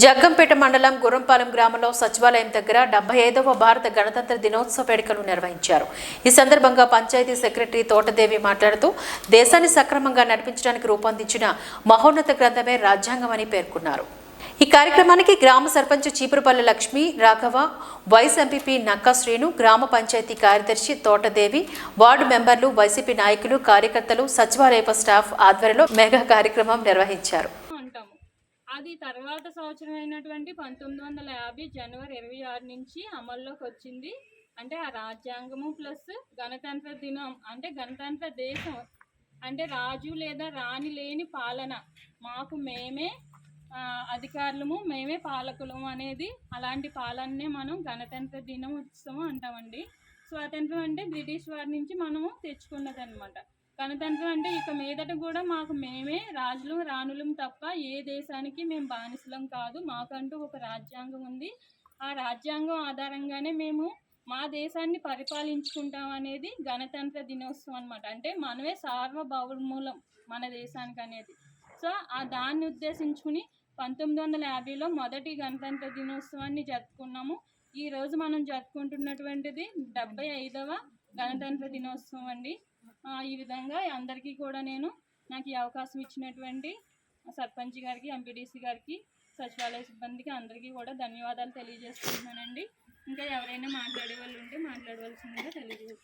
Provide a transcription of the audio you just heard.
జగ్గంపేట మండలం గుర్రంపాలెం గ్రామంలో సచివాలయం దగ్గర డెబ్బై ఐదవ భారత గణతంత్ర దినోత్సవ వేడుకలు నిర్వహించారు. ఈ సందర్భంగా పంచాయతీ సెక్రటరీ తోటదేవి మాట్లాడుతూ దేశాన్ని సక్రమంగా నడిపించడానికి రూపొందించిన మహోన్నత గ్రంథమే రాజ్యాంగమని పేర్కొన్నారు. ఈ కార్యక్రమానికి గ్రామ సర్పంచ్ చీపురుపల్లి లక్ష్మి రాఘవ వైస్ ఎంపీపీ నక్కా శ్రీను గ్రామ పంచాయతీ కార్యదర్శి తోటదేవి వార్డు మెంబర్లు వైసీపీ నాయకులు కార్యకర్తలు సచివాలయపు స్టాఫ్ ఆధ్వర్యంలో మెగా కార్యక్రమం నిర్వహించారు. అది తర్వాత సంవత్సరం అయినటువంటి పంతొమ్మిది వందల యాభై జనవరి ఇరవై ఆరు నుంచి అమల్లోకి వచ్చింది. అంటే ఆ రాజ్యాంగము ప్లస్ గణతంత్ర దినం అంటే గణతంత్ర దేశం అంటే రాజు లేదా రాణి లేని పాలన. మాకు మేమే అధికారులము మేమే పాలకులము అనేది అలాంటి పాలననే మనం గణతంత్ర దినం ఉత్సవం అంటామండి. స్వాతంత్రం అంటే బ్రిటిష్ వారి నుంచి మనము తెచ్చుకున్నది అనమాట గణతంత్రం అంటే ఇక మీదట కూడా మాకు మేమే రాజులు రాణులం తప్ప ఏ దేశానికి మేము బానిసలం కాదు. మాకంటూ ఒక రాజ్యాంగం ఉంది. ఆ రాజ్యాంగం ఆధారంగానే మేము మా దేశాన్ని పరిపాలించుకుంటాం అనేది గణతంత్ర దినోత్సవం అనమాట అంటే మనమే సార్వభౌమూలం మన దేశానికి అనేది. సో ఆ దాన్ని ఉద్దేశించుకుని పంతొమ్మిది వందల యాభైలో మొదటి గణతంత్ర దినోత్సవాన్ని జరుపుకున్నాము. ఈరోజు మనం జరుపుకుంటున్నటువంటిది డెబ్బై ఐదవ గణతంత్ర దినోత్సవం అండి. ఈ విధంగా అందరికీ కూడా నేను నాకు ఈ అవకాశం ఇచ్చినటువంటి సర్పంచ్ గారికి ఎంపీడీసీ గారికి సచివాలయ సిబ్బందికి అందరికీ కూడా ధన్యవాదాలు తెలియజేస్తున్నానండి. ఇంకా ఎవరైనా మాట్లాడే వాళ్ళు ఉంటే మాట్లాడవలసిందిగా తెలియజేస్తున్నాను.